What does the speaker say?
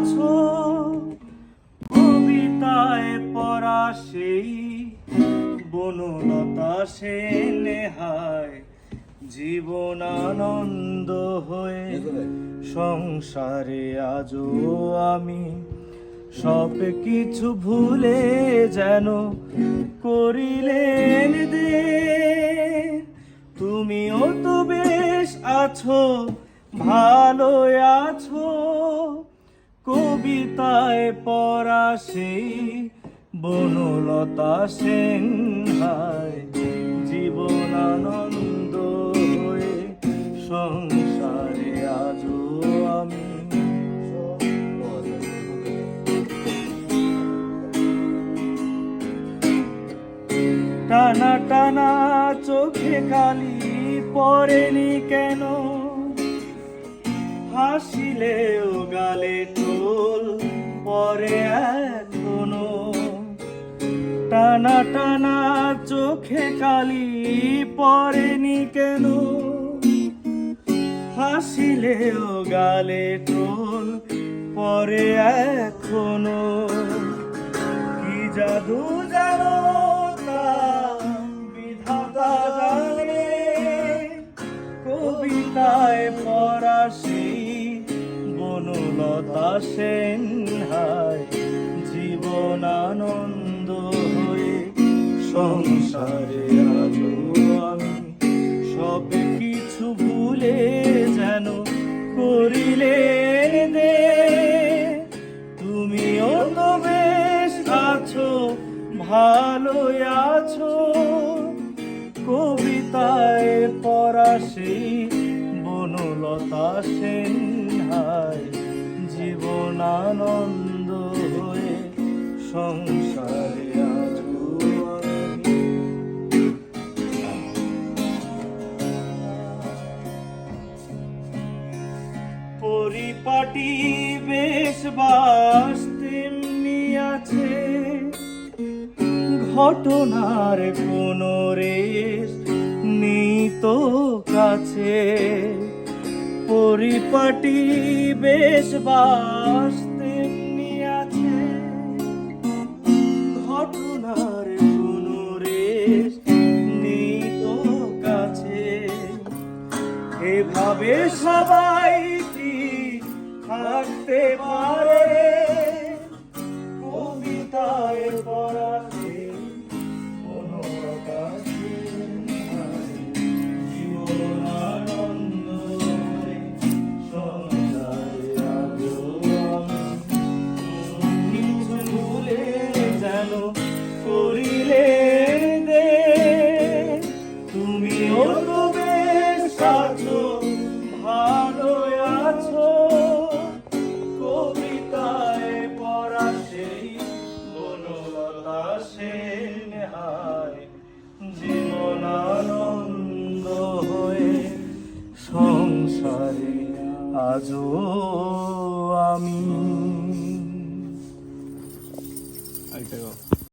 আছো? কবিতায় পড়া সেই বনলতা সে নেহায় জীবন আনন্দ হয়ে সংসারে আজও আমি। সব কিছু ভুলে যেন করিলেন দে, তুমিও তো বেশ আছো ভালো আছো। কবিতায় পড়া সেই বনলতা সেন জীবন আনন্দ হয়ে সংসারে আজও আমি। টানা টানা চোখে কালি পড়েনি কেন? হাসিলেও গালে টোল টানা টানা চোখে কালি পড়েনি কেন? হাসিলেও গালে টোল পরে এখনও। কি জাদু জানো বিধাতা জানে। কবিতায় পড়া সেই বনলতা সেন সংসারে আলো আমি, সব কিছু ভুলে যেন করিলে দে। তুমিও তো বেশ আছো ভালো আছো। কবিতায় পড়া সেই বনলতা সেন হায় জীবন হয়ে সংসারে পরিপাটি বেশ বাস তেমনি আছে। ঘটনার কোন রেশ নিত কাছে। পরিপাটি বেশ বাস তেমনি আছে। ঘটনার কোন রেশ নিত কাছে। এভাবে সবাই থাকতে পারে। কবিতায় পড়াতে সংসারে আজও আমি।